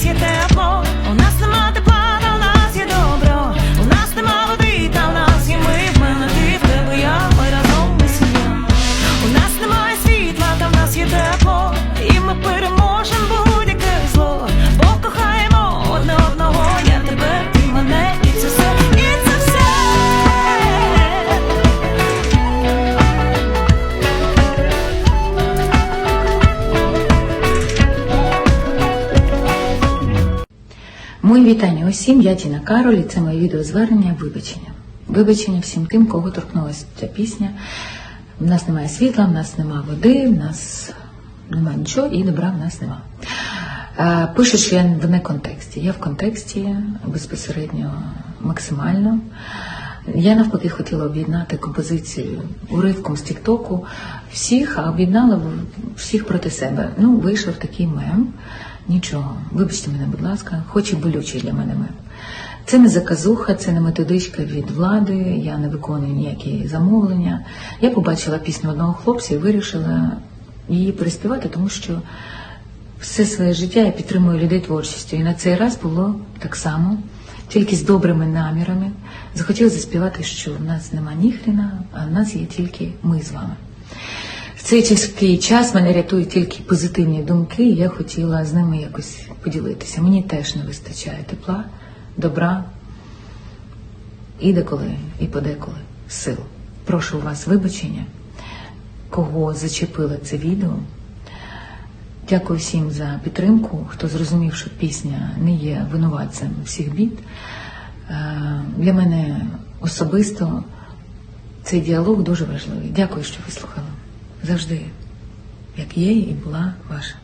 нас є тепло, у нас нема тепла, та у нас є добро. У нас нема води, та у нас є ми. В мене ти, в тебе я, ми разом ми сім'я. У нас немає світла, та в нас є тепло, і ми переможемо Мої вітання усім, я Тіна Кароль, і це моє відеозвернення вибачення. Вибачення всім тим, кого торкнулася ця пісня. В нас немає світла, в нас немає води, в нас немає нічого і добра в нас нема. Е, Пише, що я в не контексті. Я в контексті безпосередньо максимально. Я навпаки хотіла об'єднати композицію уривком з Тіктоку всіх, а об'єднала всіх проти себе. Ну, вийшов такий мем. Нічого, вибачте мене, будь ласка, хоч і болючий для мене мем. Це не заказуха, це не методичка від влади, я не виконую ніякі замовлення. Я побачила пісню одного хлопця і вирішила її переспівати, тому що все своє життя я підтримую людей творчістю. І на цей раз було так само, тільки з добрими намірами. Захотіла заспівати, що в нас нема ніхрена, а в нас є тільки ми з вами. Цей тяжкий час мене рятують тільки позитивні думки, і я хотіла з ними якось поділитися. Мені теж не вистачає тепла, добра і деколи, і подеколи сил. Прошу у вас вибачення, кого зачепило це відео. Дякую всім за підтримку, хто зрозумів, що пісня не є винуватцем всіх бід. Е, Для мене особисто цей діалог дуже важливий. Дякую, що ви слухали. Завжди, як є і була ваша.